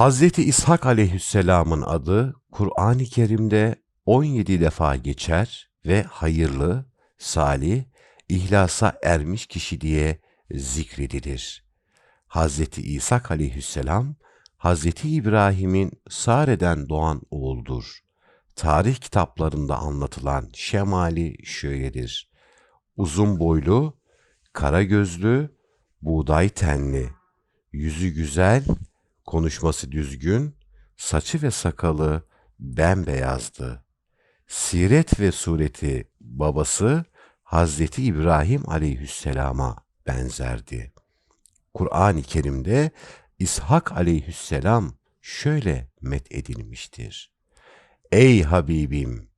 Hazreti İshak aleyhisselamın adı Kur'an-ı Kerim'de 17 defa geçer ve hayırlı, salih, ihlasa ermiş kişi diye zikredilir. Hazreti İshak aleyhisselam, Hazreti İbrahim'in Sare'den doğan oğuldur. Tarih kitaplarında anlatılan şemali şöyledir. Uzun boylu, kara gözlü, buğday tenli, yüzü güzel, konuşması düzgün, saçı ve sakalı bembeyazdı. Siret ve sureti babası Hazreti İbrahim aleyhisselama benzerdi. Kur'an-ı Kerim'de İshak aleyhisselam şöyle met edilmiştir. Ey Habibim!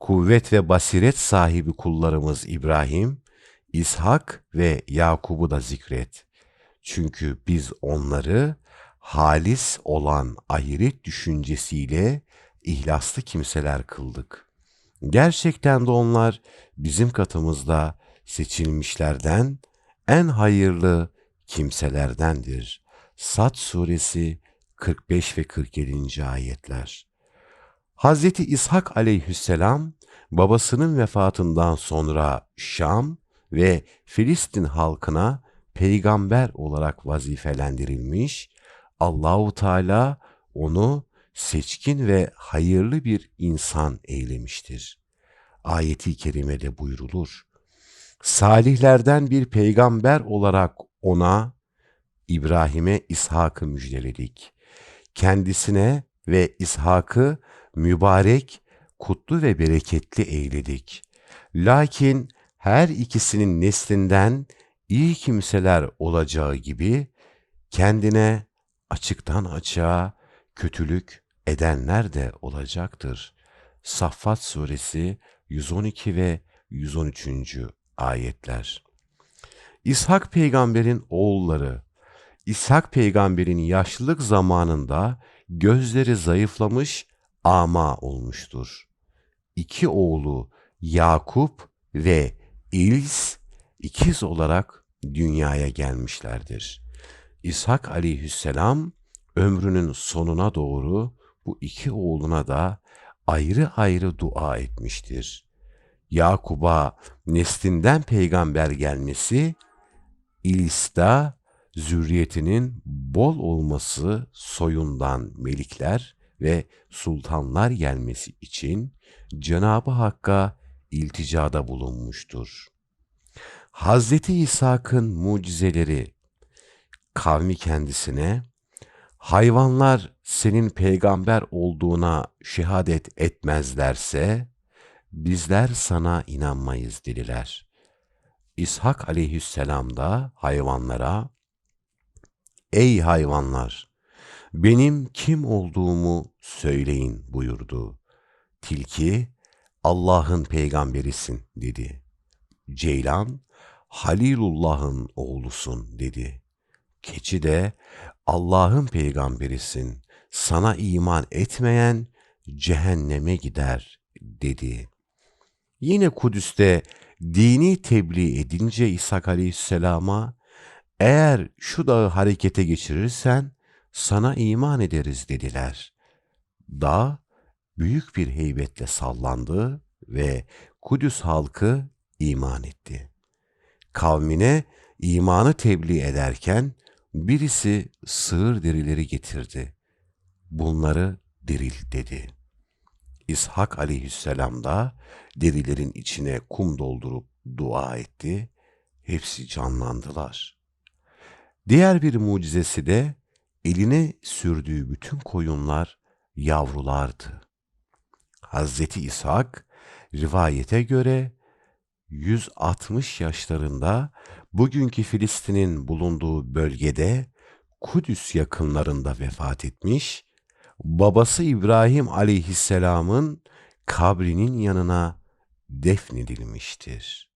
Kuvvet ve basiret sahibi kullarımız İbrahim, İshak ve Yakub'u da zikret. Çünkü biz onları halis olan ahiret düşüncesiyle ihlaslı kimseler kıldık. Gerçekten de onlar bizim katımızda seçilmişlerden en hayırlı kimselerdendir. Sad suresi 45 ve 47. ayetler. Hazreti İshak aleyhisselam babasının vefatından sonra Şam ve Filistin halkına peygamber olarak vazifelendirilmiş, Allahu Teala onu seçkin ve hayırlı bir insan eylemiştir. Ayeti kerimede buyrulur. Salihlerden bir peygamber olarak ona, İbrahim'e İshak'ı müjdeledik. Kendisine ve İshak'ı mübarek, kutlu ve bereketli eyledik. Lakin her ikisinin neslinden iyi kimseler olacağı gibi kendine açıktan açığa kötülük edenler de olacaktır. Saffat suresi 112 ve 113. ayetler. İshak peygamberin oğulları, İshak peygamberin yaşlılık zamanında gözleri zayıflamış, ama olmuştur. İki oğlu Yakup ve İls ikiz olarak dünyaya gelmişlerdir. İshak aleyhisselam ömrünün sonuna doğru bu iki oğluna da ayrı ayrı dua etmiştir. Yakub'a neslinden peygamber gelmesi, İls'ta zürriyetinin bol olması soyundan melikler ve sultanlar gelmesi için Cenabı Hakk'a ilticada bulunmuştur. Hazreti İshak'ın mucizeleri kavmi kendisine hayvanlar senin peygamber olduğuna şehadet etmezlerse bizler sana inanmayız dediler. İshak aleyhisselam da hayvanlara Ey hayvanlar! Benim kim olduğumu söyleyin buyurdu. Tilki, Allah'ın peygamberisin dedi. Ceylan, Halilullah'ın oğlusun dedi. Keçi de, Allah'ın peygamberisin, sana iman etmeyen cehenneme gider dedi. Yine Kudüs'te dini tebliğ edince İsa Aleyhisselam'a, eğer şu dağı harekete geçirirsen, sana iman ederiz dediler. Dağ büyük bir heybetle sallandı ve Kudüs halkı iman etti. Kavmine imanı tebliğ ederken birisi sığır derileri getirdi. Bunları diril dedi. İshak aleyhisselam da derilerin içine kum doldurup dua etti. Hepsi canlandılar. Diğer bir mucizesi de eline sürdüğü bütün koyunlar yavrulardı. Hazreti İshak rivayete göre 160 yaşlarında bugünkü Filistin'in bulunduğu bölgede Kudüs yakınlarında vefat etmiş, babası İbrahim aleyhisselamın kabrinin yanına defnedilmiştir.